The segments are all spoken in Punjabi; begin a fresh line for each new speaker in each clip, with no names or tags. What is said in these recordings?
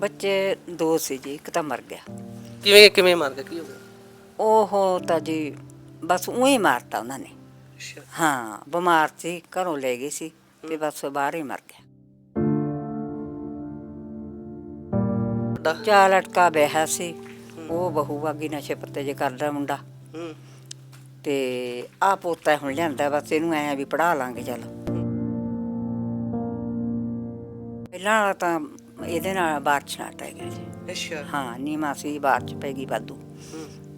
ਬੱਚੇ ਦੋ ਸੀ ਜੀ ਇੱਕ ਤਾਂ ਮਰ ਗਿਆ।
ਕਿਵੇਂ ਕਿਵੇਂ ਮਰ ਗਿਆ? ਕੀ ਹੋ ਗਿਆ?
ਉਹ ਤਾਂ ਜੀ ਬਸ ਉਹੀ ਮਾਰਤਾ ਉਹਨਾਂ ਨੇ।
ਅੱਛਾ।
ਹਾਂ ਬਿਮਾਰ ਸੀ ਘਰੋਂ ਲੈ ਗਈ ਸੀ ਤੇ ਬਸ ਬਾਹਰ ਹੀ ਮਰ ਗਿਆ।
ਵੱਡਾ
ਚਾ ਲਟਕਾ ਵਿਆਹ ਸੀ। ਉਹ ਬਹੂ ਵਾਗੀ ਨਸ਼ੇ ਪੱਤੇ ਜੇ ਕਰਦਾ ਮੁੰਡਾ।
ਹੂੰ।
ਤੇ ਆ ਪੋਤਾ ਹੁਣ ਲਿਆਂਦਾ ਬਸ ਇਹਨੂੰ ਐ ਵੀ ਪੜਾ ਲਾਂਗੇ ਚੱਲ। ਪਹਿਲਾਂ ਵਾਲਾ ਤਾਂ ਇਹਦੇ ਨਾਲ ਬਾਰਚ ਨਾ ਟਹਿ ਗਿਆ ਜੀ।
ਅੱਛਾ।
ਹਾਂ ਨੀਮਾ ਸੀ ਬਾਰਚ ਪੈ ਗਈ ਵਾਧੂ।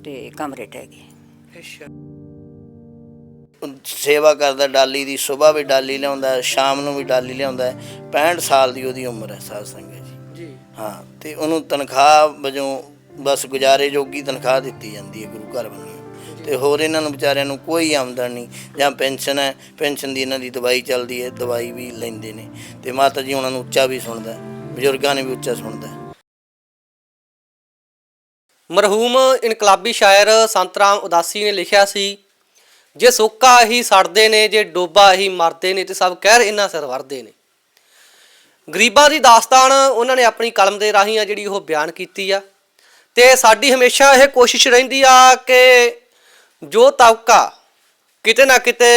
ਤੇ ਕਮਰੇ ਟਹਿ ਗਏ।
ਅੱਛਾ।
ਸੇਵਾ ਕਰਦਾ ਡਾਲੀ ਦੀ ਸਵੇਰ ਵੀ ਡਾਲੀ ਲਿਆਉਂਦਾ ਸ਼ਾਮ ਨੂੰ ਵੀ ਡਾਲੀ ਲਿਆਉਂਦਾ ਹੈ। 65 ਸਾਲ ਦੀ ਉਹਦੀ ਉਮਰ ਹੈ ਸਾਧ ਸੰਗਤ ਜੀ।
ਜੀ।
ਹਾਂ ਤੇ ਉਹਨੂੰ ਤਨਖਾਹ ਵਜੋਂ ਬਸ ਗੁਜ਼ਾਰੇ ਜੋਗੀ ਤਨਖਾਹ ਦਿੱਤੀ ਜਾਂਦੀ ਹੈ ਗੁਰੂ ਘਰ ਵੱਲੋਂ। ਤੇ ਹੋਰ ਇਹਨਾਂ ਨੂੰ ਵਿਚਾਰਿਆਂ ਨੂੰ ਕੋਈ ਆਮਦਨ ਨਹੀਂ ਜਾਂ ਪੈਨਸ਼ਨ ਹੈ ਪੈਨਸ਼ਨ ਦੀ ਇਹਨਾਂ ਦੀ ਦਵਾਈ ਚੱਲਦੀ ਹੈ ਦਵਾਈ ਵੀ ਲੈਂਦੇ ਨੇ। ਤੇ ਮਾਤਾ ਜੀ ਉਹਨਾਂ ਨੂੰ ਉੱਚਾ ਵੀ ਸੁਣਦਾ ਹੈ, ਬਜ਼ੁਰਗਾਂ ਨੇ ਵੀ ਉੱਚਾ ਸੁਣਦਾ ਹੈ।
ਮਰਹੂਮ ਇਨਕਲਾਬੀ ਸ਼ਾਇਰ ਸੰਤਰਾਮ ਉਦਾਸੀ ਨੇ ਲਿਖਿਆ ਸੀ, ਜੇ ਸੋਕਾ ਹੀ ਸੜਦੇ ਨੇ, ਜੇ ਡੋਬਾ ਹੀ ਮਰਦੇ ਨੇ, ਤੇ ਸਭ ਕਹਿਰ ਇਹਨਾਂ ਸਿਰ ਵਰਦੇ ਨੇ ਗਰੀਬਾਂ ਦੀ ਦਾਸਤਾਨ ਉਹਨਾਂ ਨੇ ਆਪਣੀ ਕਲਮ ਦੇ ਰਾਹੀਂ ਆ ਜਿਹੜੀ ਉਹ ਬਿਆਨ ਕੀਤੀ ਆ ਤੇ ਸਾਡੀ ਹਮੇਸ਼ਾ ਇਹ ਕੋਸ਼ਿਸ਼ ਰਹਿੰਦੀ ਆ ਕਿ ਜੋ ਤਬਕਾ ਕਿਤੇ ਨਾ ਕਿਤੇ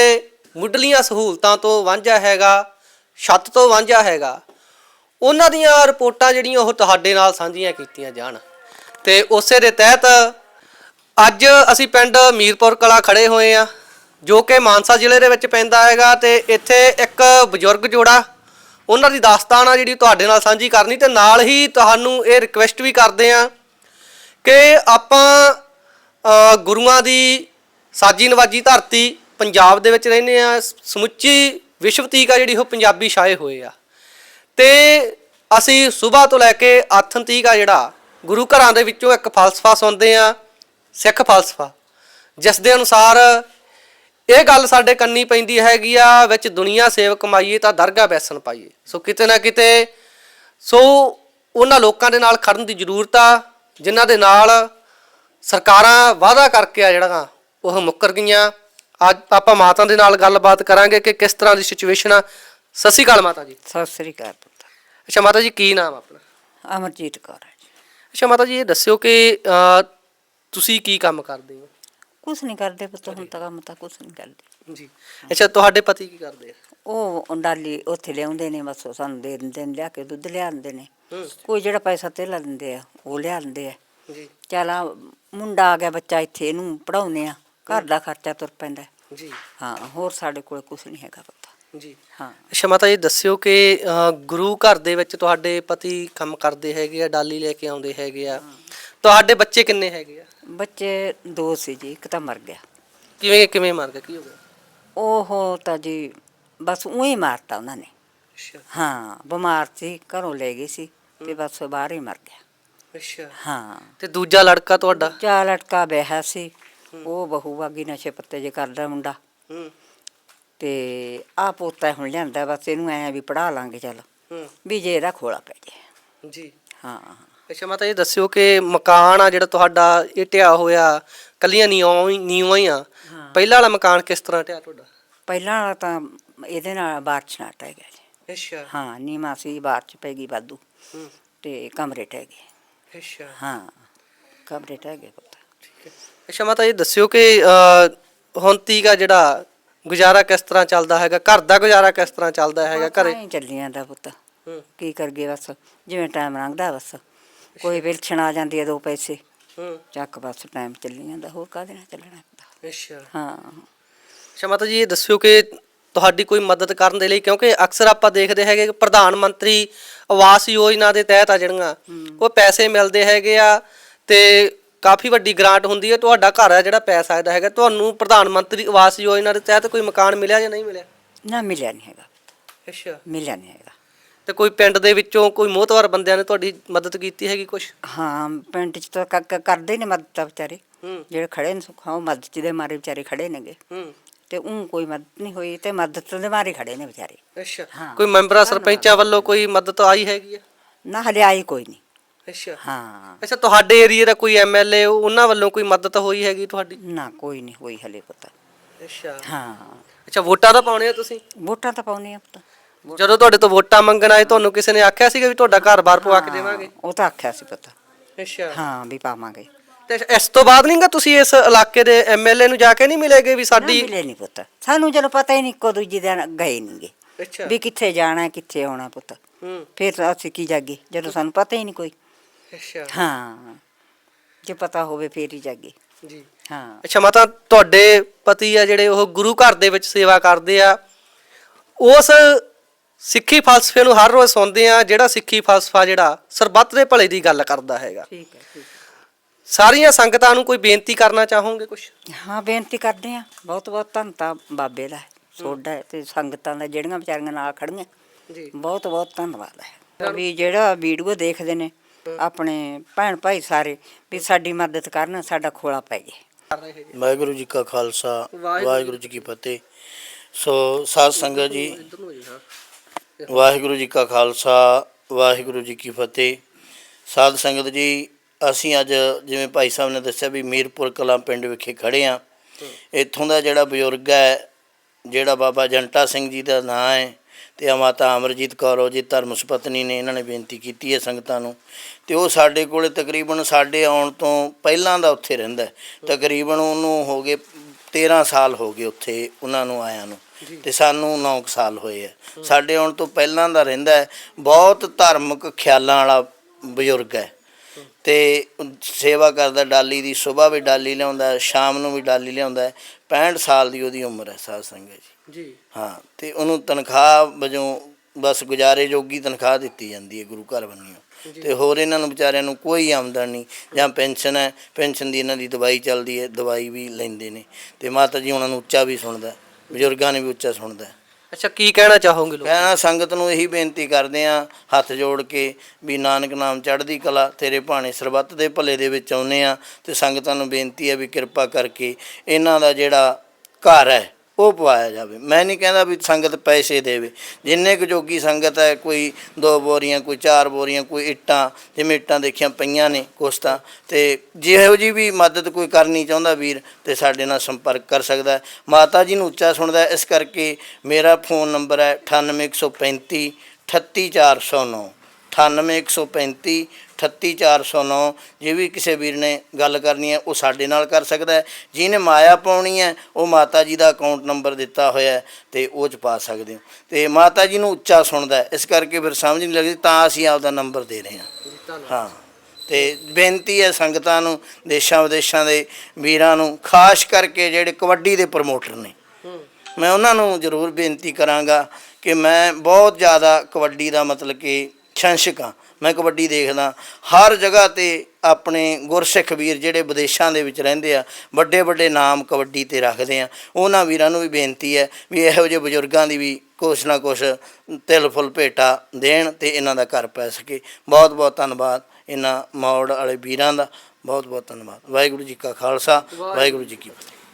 ਮੁੱਢਲੀਆਂ ਸਹੂਲਤਾਂ ਤੋਂ ਵਾਂਝਾ ਹੈਗਾ, ਛੱਤ ਤੋਂ ਵਾਂਝਾ ਹੈਗਾ ਉਹਨਾਂ ਦੀਆਂ ਰਿਪੋਰਟਾਂ ਜਿਹੜੀਆਂ ਉਹ ਤੁਹਾਡੇ ਨਾਲ ਸਾਂਝੀਆਂ ਕੀਤੀਆਂ ਜਾਣ। ਤੇ ਉਸੇ ਦੇ ਤਹਿਤ ਅੱਜ ਅਸੀਂ ਪਿੰਡ ਮੀਰਪੁਰ ਕਲਾ ਖੜੇ ਹੋਏ ਆ ਜੋ ਕਿ ਮਾਨਸਾ ਜ਼ਿਲ੍ਹੇ ਦੇ ਵਿੱਚ ਪੈਂਦਾ ਹੈਗਾ ਤੇ ਇੱਥੇ ਇੱਕ ਬਜ਼ੁਰਗ ਜੋੜਾ, ਉਹਨਾਂ ਦੀ ਦਾਸਤਾਨ ਆ ਜਿਹੜੀ ਤੁਹਾਡੇ ਨਾਲ ਸਾਂਝੀ ਕਰਨੀ ਤੇ ਨਾਲ ਹੀ ਤੁਹਾਨੂੰ ਇਹ ਰਿਕਵੈਸਟ ਵੀ ਕਰਦੇ ਆ ਕਿ ਆਪਾਂ ਗੁਰੂਆਂ ਦੀ ਸਾਜੀ ਨਵਾਜੀ ਧਰਤੀ ਪੰਜਾਬ ਦੇ ਵਿੱਚ ਰਹਿੰਦੇ ਆ ਸਮੁੱਚੀ ਵਿਸ਼ਵਤੀਕ ਆ ਜਿਹੜੀ ਉਹ ਪੰਜਾਬੀ ਛਾਏ ਹੋਏ ਆ। ਤੇ ਅਸੀਂ ਸਵੇਰ ਤੋਂ ਲੈ ਕੇ ਆਥਨ ਤੀਕ ਆ ਜਿਹੜਾ, ਗੁਰੂ ਘਰਾਂ ਦੇ ਵਿੱਚੋਂ ਇੱਕ ਫਲਸਫਾ ਸੁਣਦੇ ਆ ਸਿੱਖ ਫਲਸਫਾ। ਜਿਸ ਦੇ ਅਨੁਸਾਰ ਇਹ ਗੱਲ ਸਾਡੇ ਕੰਨੀ ਪੈਂਦੀ ਹੈਗੀ ਆ, ਵਿੱਚ ਦੁਨੀਆ ਸੇਵ ਕਮਾਈਏ ਤਾਂ ਦਰਗਾਹ ਬੈਸਣ ਪਾਈਏ। ਸੋ ਕਿਤੇ ਨਾ ਕਿਤੇ, ਸੋ ਉਹਨਾਂ ਲੋਕਾਂ ਦੇ ਨਾਲ ਖੜਨ ਦੀ ਜ਼ਰੂਰਤ ਆ, ਜਿਨ੍ਹਾਂ ਦੇ ਨਾਲ ਸਰਕਾਰਾਂ ਵਾਅਦਾ ਕਰਕੇ ਆ ਜਿਹੜਾ ਉਹ ਮੁੱਕਰ ਗਈਆਂ। ਅੱਜ ਆਪਾਂ ਮਾਤਾ ਦੇ ਨਾਲ ਗੱਲਬਾਤ ਕਰਾਂਗੇ ਕਿ ਕਿਸ ਤਰ੍ਹਾਂ ਦੀ ਸਿਚੁਏਸ਼ਨ ਆ। ਸਤਿ ਸ਼੍ਰੀ ਅਕਾਲ ਮਾਤਾ ਜੀ।
ਸਤਿ ਸ੍ਰੀ ਅਕਾਲ ਪੁੱਤ।
ਅੱਛਾ ਮਾਤਾ ਜੀ ਕੀ ਨਾਮ ਆਪਣਾ?
ਅਮਰਜੀਤ ਕੌਰ ਹੈ ਜੀ।
ਅੱਛਾ ਮਾਤਾ ਜੀ ਇਹ ਦੱਸਿਓ ਕਿ ਅਹ, ਤੁਸੀਂ ਕੀ ਕੰਮ ਕਰਦੇ ਹੋ?
ਕੁਛ ਨਹੀਂ ਕਰਦੇ ਪੁੱਤ ਹੁਣ ਤਾਂ ਕੰਮ ਤਾਂ ਕੁਛ ਨਹੀਂ ਕਰਦੇ।
ਜੀ। ਅੱਛਾ ਤੁਹਾਡੇ ਪਤੀ ਕੀ ਕਰਦੇ ਆ?
ਉਹ ਡਾਲੀ ਉੱਥੇ ਲਿਆਉਂਦੇ ਨੇ ਬਸ ਉਹ ਸਾਨੂੰ ਦੇ ਦਿੰਦੇ ਨੇ ਲਿਆ ਕੇ ਦੁੱਧ ਲਿਆਉਂਦੇ ਨੇ। ਕੋਈ ਜਿਹੜਾ ਪੈਸਾ ਤੇ ਦਿੰਦੇ ਆ ਉਹ ਲਿਆਉਂਦੇ ਆ।
ਜੀ।
ਚੱਲ ਆ ਮੁੰਡਾ ਆ ਗਿਆ ਬੱਚਾ ਇੱਥੇ ਇਹਨੂੰ ਪੜਾਉਨੇ ਆ। ਘਰ ਦਾ ਖਰਚਾ ਤੁਰ ਪੈਂਦਾ। ਹੈ।
ਜੀ।
ਹਾਂ ਹੋਰ ਸਾਡੇ ਕੋਲ ਕੁਛ ਨਹੀਂ ਹੈਗਾ ਪੁੱਤ।
ਜੀ।
ਹਾਂ।
ਅੱਛਾ ਮਾਤਾ ਜੀ ਦੱਸਿਓ ਕਿ ਅਹ, ਗੁਰੂ ਘਰ ਦੇ ਵਿੱਚ ਤੁਹਾਡੇ ਪਤੀ ਕੰਮ ਕਰਦੇ ਹੈਗੇ ਆ ਡਾਲੀ ਲੈ ਕੇ ਆਉਂਦੇ ਹੈਗੇ ਆ। ਤੁਹਾਡੇ ਬੱਚੇ ਕਿੰਨੇ ਹੈਗੇ ਆ?
ਬੱਚੇ ਦੋ ਸੀ ਜੀ ਇੱਕ ਤਾਂ ਮਰ ਗਿਆ।
ਕਿਵੇਂ ਕਿਵੇਂ ਮਰ ਗਿਆ? ਕੀ ਹੋ ਗਿਆ?
ਉਹ ਤਾਂ ਜੀ ਬਸ ਉਹੀ ਮਾਰਤਾ ਉਹਨਾਂ ਨੇ।
ਅੱਛਾ।
ਹਾਂ ਬਿਮਾਰ ਸੀ ਘਰੋਂ ਲੈ ਗਈ ਸੀ ਤੇ ਬਸ ਬਾਹਰ ਹੀ ਮਰ ਗਿਆ।
ਅੱਛਾ।
ਹਾਂ।
ਤੇ ਦੂਜਾ ਲੜਕਾ ਤੁਹਾਡਾ?
ਚਾ ਲਟਕਾ ਵਿਆਹ ਸੀ। ਉਹ ਬਹੂ ਵਾਗੀ ਨਸ਼ੇ ਪੱਤੇ ਜੇ ਕਰਦਾ ਮੁੰਡਾ।
ਹੂੰ।
ਤੇ ਆ ਪੋਤਾ ਹੁਣ ਲਿਆਂਦਾ ਬਸ ਇਹਨੂੰ ਐ ਵੀ ਪੜਾ ਲਾਂਗੇ ਚੱਲ
ਹੂੰ।
ਵੀ ਜੇ ਇਹਦਾ ਖੋਲਾ ਪੈ ਜੇ।
ਜੀ।
ਹਾਂ।
ਅੱਛਾ ਮਾਤਾ ਇਹ ਦੱਸਿਓ ਕਿ ਮਕਾਨ ਆ ਜਿਹੜਾ ਤੁਹਾਡਾ ਇਹ ਢਿਆ ਹੋਇਆ ਕੱਲੀਆਂ ਨੀਵਾਂ ਹੀ ਨੀਵਾਂ ਹੀ ਆ। ਪਹਿਲਾ ਵਾਲਾ ਮਕਾਨ ਕਿਸ ਤਰ੍ਹਾਂ ਢਿਆ ਤੁਹਾਡਾ?
ਪਹਿਲਾਂ ਵਾਲਾ ਤਾਂ ਇਹਦੇ ਨਾਲ ਬਾਰਚ ਨਾ ਟਹਿ ਗਿਆ ਜੀ।
ਅੱਛਾ।
ਹਾਂ ਨੀਮਾ ਸੀ ਬਾਰਚ ਪੈ ਗਈ ਵਾਧੂ।
ਹੂੰ।
ਤੇ ਕਮਰੇ ਟਹਿ ਗਏ।
ਅੱਛਾ।
ਹਾਂ ਕਮਰੇ ਟਹਿ ਗਏ ਪੁੱਤ।
ਅੱਛਾ ਮਾਤਾ ਇਹ ਦੱਸਿਓ ਕਿ ਹੁਣ ਤੀਕ ਜਿਹੜਾ ਗੁਜ਼ਾਰਾ ਕਿਸ ਤਰ੍ਹਾਂ ਚੱਲਦਾ ਹੈਗਾ? ਘਰ ਦਾ ਗੁਜ਼ਾਰਾ ਕਿਸ ਤਰ੍ਹਾਂ ਚੱਲਦਾ ਹੈਗਾ? ਘਰੇ?
ਐਂ ਚੱਲੀ ਜਾਂਦਾ ਪੁੱਤ।
ਹੂੰ।
ਕੀ ਕਰਗੇ ਬਸ? ਜਿਵੇਂ ਟਾਈਮ ਲੰਘਦਾ ਬਸ। ਕੋਈ ਵਿਲਛਣ ਆ ਜਾਂਦੀ ਹੈ ਦੋ ਪੈਸੇ।
ਹੂੰ।
ਚੱਕ ਬਸ ਟਾਈਮ ਚੱਲੀ ਜਾਂਦਾ। ਹੋਰ ਕਾਹਦੇ ਨਾਲ ਚੱਲਣਾ? ਪੁੱਤ
ਅੱਛਾ।
ਹਾਂ।
ਅੱਛਾ ਮਾਤਾ ਜੀ ਇਹ ਦੱਸਿਓ ਕਿ ਤੁਹਾਡੀ ਕੋਈ ਮਦਦ ਕਰਨ ਦੇ ਲਈ ਕਿਉਂਕਿ ਅਕਸਰ ਆਪਾਂ ਦੇਖਦੇ ਹੈਗੇ ਕਿ ਪ੍ਰਧਾਨ ਮੰਤਰੀ ਆਵਾਸ ਯੋਜਨਾ ਦੇ ਤਹਿਤ ਆ ਜਿਹੜੀਆਂ ਉਹ ਪੈਸੇ ਮਿਲਦੇ ਹੈਗੇ ਆ ਤੇ ਕਾਫੀ ਵੱਡੀ ਗ੍ਰਾਂਟ ਹੁੰਦੀ ਹੈ ਤੁਹਾਡਾ ਘਰ ਆ ਜਿਹੜਾ ਪੈ ਸਕਦਾ ਹੈਗਾ ਤੁਹਾਨੂੰ ਪ੍ਰਧਾਨ ਮੰਤਰੀ ਆਵਾਸ ਯੋਜਨਾ ਦੇ ਤਹਿਤ ਕੋਈ ਮਕਾਨ ਮਿਲਿਆ ਜਾਂ ਨਹੀਂ ਮਿਲਿਆ?
ਨਾ ਮਿਲਿਆ ਨਹੀਂ ਹੈਗਾ।
ਅੱਛਾ।
ਮਿਲਿਆ ਨਹੀਂ ਹੈਗਾ।
ਤੇ ਕੋਈ ਪਿੰਡ ਦੇ ਵਿੱਚੋਂ ਕੋਈ ਮੋਹਤਵਰ ਬੰਦਿਆਂ ਨੇ ਤੁਹਾਡੀ ਮਦਦ ਕੀਤੀ ਹੈਗੀ ਕੁਝ
ਹਾਂ ਪਿੰਡ ਚ ਤਾਂ ਕ- ਕ- ਕਰਦੇ ਨੇ ਮਦਦ ਤਾਂ ਵਿਚਾਰੇ।
ਹੂੰ।
ਜਿਹੜੇ ਖੜੇ ਨੇ ਸੁੱਖਾਂ ਉਹ ਮਦਦ ਦੇ ਮਾਰੇ ਵਿਚਾਰੇ ਖੜੇ ਨੇਗੇ।
ਹੂੰ।
ਤੇ ਉਹ ਕੋਈ ਮਦਦ ਨਹੀਂ ਹੋਈ ਤੇ ਮਦਦ ਦੇ ਮਾਰੇ ਖੜੇ ਨੇ ਵਿਚਾਰੇ।
ਅੱਛਾ।
ਹਾਂ।
ਕੋਈ ਮੈਂਬਰਾਂ ਸਰਪੰਚਾਂ ਵੱਲੋਂ ਕੋਈ ਮਦਦ ਆਈ ਹੈਗੀ ਆ?
ਨਾ ਹਲੇ ਆਈ ਕੋਈ ਨਹੀਂ।
ਅੱਛਾ।
ਹਾਂ।
ਅੱਛਾ ਤੁਹਾਡੇ ਏਰੀਆ ਦਾ ਕੋਈ ਐਮਐਲਏ ਉਹਨਾਂ ਵੱਲੋਂ ਕੋਈ ਮਦਦ ਹੋਈ ਹੈਗੀ ਤੁਹਾਡੀ?
ਨਾ ਕੋਈ ਨਹੀਂ ਹੋਈ ਹਲੇ ਪਤਾ।
ਅੱਛਾ।
ਹਾਂ।
ਅੱਛਾ ਵੋਟਾਂ ਤਾਂ ਪਾਉਣੇ ਆ ਤੁਸੀਂ?
ਵੋਟਾਂ ਤਾਂ ਪਾਉਣੀ ਆ ਪੁੱਤ।
ਜਦੋਂ ਤੁਹਾਡੇ ਤੋਂ ਵੋਟਾਂ ਮੰਗਣ ਆਏ ਤੁਹਾਨੂੰ ਕਿਸੇ ਨੇ ਆਖਿਆ ਸੀਗਾ ਵੀ ਤੁਹਾਡਾ ਘਰ-ਬਾਰ ਪਵਾ ਕੇ ਦੇਵਾਂਗੇ?
ਉਹ ਤਾਂ ਆਖਿਆ ਸੀ ਪਤਾ।
ਅੱਛਾ।
ਹਾਂ ਵੀ ਪਾਵਾਂਗੇ।
ਤੇ ਇਸ ਤੋਂ ਬਾਅਦ ਨਹੀਂਗਾ ਤੁਸੀਂ ਇਸ ਇਲਾਕੇ ਦੇ ਐਮਐਲਏ ਨੂੰ ਜਾ ਕੇ ਨਹੀਂ ਮਿਲੇਗੇ ਵੀ ਸਾਡੀ
ਮਿਲੇ ਨਹੀਂ ਪੁੱਤ। ਸਾਨੂੰ ਚਲੋ ਪਤਾ ਹੀ ਨਹੀਂ ਕੋ ਦੂਜੀ ਦਿਨ ਗਏ ਨਹੀਂਗੇ
ਅੱਛਾ।
ਵੀ ਕਿੱਥੇ ਜਾਣਾ ਕਿੱਥੇ ਆਉਣਾ ਪੁੱਤ।
ਹੂੰ।
ਫਿਰ ਅਸੀਂ ਕੀ ਜਾਗੇ ਜਦੋਂ ਸਾਨੂੰ ਪਤਾ ਹੀ ਨਹੀਂ ਕੋਈ।
ਅੱਛਾ।
ਹਾਂ। ਜੇ ਪਤਾ ਹੋਵੇ ਫੇਰ ਹੀ ਜਾਗੇ।
ਜੀ।
ਹਾਂ।
ਅੱਛਾ ਮਾਤਾ ਤੁਹਾਡੇ ਪਤੀ ਆ ਜਿਹੜੇ ਉਹ ਗੁਰੂ ਘਰ ਦੇ ਵਿੱਚ ਸੇਵਾ ਕਰਦੇ ਆ ਉਸ ਸਿੱਖੀ ਫਲਸਫੇ ਨੂੰ ਹਰ ਰੋਜ਼ ਸੁਣਦੇ ਆ ਜਿਹੜਾ ਸਿੱਖੀ ਫਲਸਫਾ ਜਿਹੜਾ ਸਰਬੱਤ ਦੇ ਭਲੇ ਦੀ ਗੱਲ ਕਰਦਾ ਹੈਗਾ।
ਠੀਕ ਹੈ ਠੀਕ
ਸਾਰੀਆਂ ਸੰਗਤਾਂ ਨੂੰ ਕੋਈ ਬੇਨਤੀ ਕਰਨਾ ਚਾਹੋਗੇ ਕੁਝ
ਹਾਂ ਬੇਨਤੀ ਕਰਦੇ ਆ। ਬਹੁਤ ਬਹੁਤ ਧੰਨਤਾ ਬਾਬੇ ਦਾ ਸੋਡਾ ਹੈ ਤੇ ਸੰਗਤਾਂ ਦਾ ਜਿਹੜੀਆਂ ਵਿਚਾਰੀਆਂ ਨਾਲ ਖੜੀਆਂ।
ਜੀ।
ਬਹੁਤ ਬਹੁਤ ਧੰਨਵਾਦ ਹੈ। ਵੀ ਜਿਹੜਾ ਵੀਡੀਓ ਦੇਖਦੇ ਨੇ ਆਪਣੇ ਭੈਣ ਭਾਈ ਸਾਰੇ ਵੀ ਸਾਡੀ ਮਦਦ ਕਰਨ ਸਾਡਾ ਖੋਲਾ ਪੈ ਜੇ।
ਵਾਹਿਗੁਰੂ ਜੀ ਕਾ ਖਾਲਸਾ
ਵਾਹਿਗੁਰੂ
ਜੀ ਕੀ ਫਤਿਹ। ਸੋ ਸਾਧ ਸੰਗਤ ਜੀ ਵਾਹਿਗੁਰੂ ਜੀ ਕਾ ਖਾਲਸਾ ਵਾਹਿਗੁਰੂ ਜੀ ਕੀ ਫਤਿਹ। ਸਾਧ ਸੰਗਤ ਜੀ ਅਸੀਂ ਅੱਜ ਜਿਵੇਂ ਭਾਈ ਸਾਹਿਬ ਨੇ ਦੱਸਿਆ ਵੀ ਮੀਰਪੁਰ ਕਲਾਂ ਪਿੰਡ ਵਿਖੇ ਖੜੇ ਆ ਇੱਥੋਂ ਦਾ ਜਿਹੜਾ ਬਜ਼ੁਰਗ ਹੈ ਜਿਹੜਾ ਬਾਬਾ ਜੰਟਾ ਸਿੰਘ ਜੀ ਦਾ ਨਾਂ ਹੈ ਤੇ ਆ ਮਾਤਾ ਅਮਰਜੀਤ ਕੌਰ ਉਹ ਜੀ ਧਰਮ ਸੁਪਤਨੀ ਨੇ ਇਹਨਾਂ ਨੇ ਬੇਨਤੀ ਕੀਤੀ ਹੈ ਸੰਗਤਾਂ ਨੂੰ। ਤੇ ਉਹ ਸਾਡੇ ਕੋਲੇ ਤਕਰੀਬਨ ਸਾਡੇ ਆਉਣ ਤੋਂ ਪਹਿਲਾਂ ਦਾ ਉੱਥੇ ਰਹਿੰਦਾ। ਤਕਰੀਬਨ ਉਹਨੂੰ ਹੋ ਗਏ 13 ਸਾਲ ਹੋ ਗਏ ਉੱਥੇ ਉਹਨਾਂ ਨੂੰ ਆਇਆਂ ਨੂੰ। ਤੇ ਸਾਨੂੰ 9 ਸਾਲ ਹੋਏ ਆ ਸਾਡੇ ਆਉਣ ਤੋਂ ਪਹਿਲਾਂ ਦਾ ਰਹਿੰਦਾ ਬਹੁਤ ਧਾਰਮਿਕ ਖਿਆਲਾਂ ਵਾਲਾ ਬਜ਼ੁਰਗ ਹੈ। ਤੇ ਸੇਵਾ ਕਰਦਾ ਡਾਲੀ ਦੀ ਸਵੇਰ ਵੀ ਡਾਲੀ ਲਿਆਉਂਦਾ ਸ਼ਾਮ ਨੂੰ ਵੀ ਡਾਲੀ ਲਿਆਉਂਦਾ ਹੈ। 65 ਸਾਲ ਦੀ ਉਹਦੀ ਉਮਰ ਹੈ ਸਾਧ ਸੰਗਤ ਜੀ।
ਜੀ।
ਹਾਂ ਤੇ ਉਹਨੂੰ ਤਨਖਾਹ ਵਜੋਂ ਬਸ ਗੁਜ਼ਾਰੇ ਜੋਗੀ ਤਨਖਾਹ ਦਿੱਤੀ ਜਾਂਦੀ ਹੈ ਗੁਰੂ ਘਰ ਬੰਨਿਓ ਤੇ ਹੋਰ ਇਹਨਾਂ ਨੂੰ ਵਿਚਾਰਿਆਂ ਨੂੰ ਕੋਈ ਆਮਦਨ ਨਹੀਂ ਜਾਂ ਪੈਨਸ਼ਨ ਹੈ ਪੈਨਸ਼ਨ ਦੀ ਇਹਨਾਂ ਦੀ ਦਵਾਈ ਚੱਲਦੀ ਹੈ ਦਵਾਈ ਵੀ ਲੈਂਦੇ ਨੇ। ਤੇ ਮਾਤਾ ਜੀ ਉਹਨਾਂ ਨੂੰ ਉੱਚਾ ਵੀ ਸੁਣਦਾ ਬਜ਼ੁਰਗਾਂ ਨੇ ਵੀ ਉੱਚਾ ਸੁਣਦਾ।
ਅੱਛਾ, ਕੀ ਕਹਿਣਾ ਚਾਹੋਗੇ ਲੋਕ?
ਕਹਿਣਾ, ਸੰਗਤ ਨੂੰ ਇਹੀ ਬੇਨਤੀ ਕਰਦੇ ਆ ਹੱਥ ਜੋੜ ਕੇ ਵੀ ਨਾਨਕ ਨਾਮ ਚੜ੍ਹਦੀ ਕਲਾ ਤੇਰੇ ਭਾਣੇ ਸਰਬੱਤ ਦੇ ਭਲੇ ਦੇ ਵਿੱਚ ਆਉਨੇ ਆ ਤੇ ਸੰਗਤਾਂ ਨੂੰ ਬੇਨਤੀ ਹੈ ਵੀ ਕਿਰਪਾ ਕਰਕੇ ਇਹਨਾਂ ਦਾ ਜਿਹੜਾ ਘਰ ਹੈ ਉਹ ਪਵਾਇਆ ਜਾਵੇ। ਮੈਂ ਨਹੀਂ ਕਹਿੰਦਾ ਵੀ ਸੰਗਤ ਪੈਸੇ ਦੇਵੇ। ਜਿੰਨੇ ਕੁ ਜੋਗੀ ਸੰਗਤ ਹੈ, ਕੋਈ ਦੋ ਬੋਰੀਆਂ, ਕੋਈ ਚਾਰ ਬੋਰੀਆਂ, ਕੋਈ ਇੱਟਾਂ, ਜਿਵੇਂ ਇੱਟਾਂ ਦੇਖੀਆਂ ਪਈਆਂ ਨੇ ਕੁਛ ਤਾਂ ਤੇ ਜਿਹੋ ਜੀ ਵੀ ਮਦਦ ਕੋਈ ਕਰਨੀ ਚਾਹੁੰਦਾ ਵੀਰ, ਤੇ ਸਾਡੇ ਨਾਲ ਸੰਪਰਕ ਕਰ ਸਕਦਾ ਮਾਤਾ ਜੀ ਨੂੰ ਉੱਚਾ ਸੁਣਦਾ ਇਸ ਕਰਕੇ ਮੇਰਾ ਫੋਨ ਨੰਬਰ ਹੈ 98135 38409 98135 38409 ਜੇ ਵੀ ਕਿਸੇ ਵੀਰ ਨੇ ਗੱਲ ਕਰਨੀ ਹੈ ਉਹ ਸਾਡੇ ਨਾਲ ਕਰ ਸਕਦਾ ਹੈ। ਜਿਹਨੇ ਮਾਇਆ ਪਾਉਣੀ ਹੈ ਉਹ ਮਾਤਾ ਜੀ ਦਾ ਅਕਾਊਂਟ ਨੰਬਰ ਦਿੱਤਾ ਹੋਇਆ ਹੈ ਤੇ ਉਹ ਚ ਪਾ ਸਕਦੇ ਹੋ। ਤੇ ਮਾਤਾ ਜੀ ਨੂੰ ਉੱਚਾ ਸੁਣਦਾ ਹੈ। ਇਸ ਕਰਕੇ ਫਿਰ ਸਮਝ ਨਹੀਂ ਲੱਗਦੀ ਤਾਂ ਅਸੀਂ ਆਪਦਾ ਨੰਬਰ ਦੇ ਰਹੇ ਹਾਂ। ਹਾਂ। ਤੇ ਬੇਨਤੀ ਹੈ ਸੰਗਤਾਂ ਨੂੰ ਦੇਸ਼ਾਂ ਵਿਦੇਸ਼ਾਂ ਦੇ ਵੀਰਾਂ ਨੂੰ ਖਾਸ ਕਰਕੇ ਜਿਹੜੇ ਕਬੱਡੀ ਦੇ ਪ੍ਰਮੋਟਰ ਨੇ। ਮੈਂ ਉਹਨਾਂ ਨੂੰ ਜ਼ਰੂਰ ਬੇਨਤੀ ਕਰਾਂਗਾ ਕਿ ਮੈਂ ਬਹੁਤ ਜ਼ਿਆਦਾ ਕਬੱਡੀ ਦਾ ਮਤਲਬ ਕਿ ਸ਼ੰਸ਼ਕ ਹਾਂ। ਮੈਂ ਕਬੱਡੀ ਦੇਖਦਾ, ਹਰ ਜਗ੍ਹਾ ਤੇ ਆਪਣੇ ਗੁਰਸਿੱਖ ਵੀਰ ਜਿਹੜੇ ਵਿਦੇਸ਼ਾਂ ਦੇ ਵਿੱਚ ਰਹਿੰਦੇ ਆ, ਵੱਡੇ ਵੱਡੇ ਨਾਮ ਕਬੱਡੀ ਤੇ ਰੱਖਦੇ ਆ। ਉਹਨਾਂ ਵੀਰਾਂ ਨੂੰ ਵੀ ਬੇਨਤੀ ਹੈ ਵੀ ਇਹੋ ਜਿਹੇ ਬਜ਼ੁਰਗਾਂ ਦੀ ਵੀ ਕੁਛ ਨਾ ਕੁਛ ਤਿਲ ਫੁੱਲ ਭੇਟਾ ਦੇਣ ਤੇ ਇਹਨਾਂ ਦਾ ਘਰ ਪੈ ਸਕੇ। ਬਹੁਤ ਬਹੁਤ ਧੰਨਵਾਦ ਇਹਨਾਂ ਮੌੜ ਵਾਲੇ ਵੀਰਾਂ ਦਾ। ਬਹੁਤ ਬਹੁਤ ਧੰਨਵਾਦ। ਵਾਹਿਗੁਰੂ ਜੀ ਕਾ ਖਾਲਸਾ, ਵਾਹਿਗੁਰੂ ਜੀ ਕੀ ਫਤਿਹ।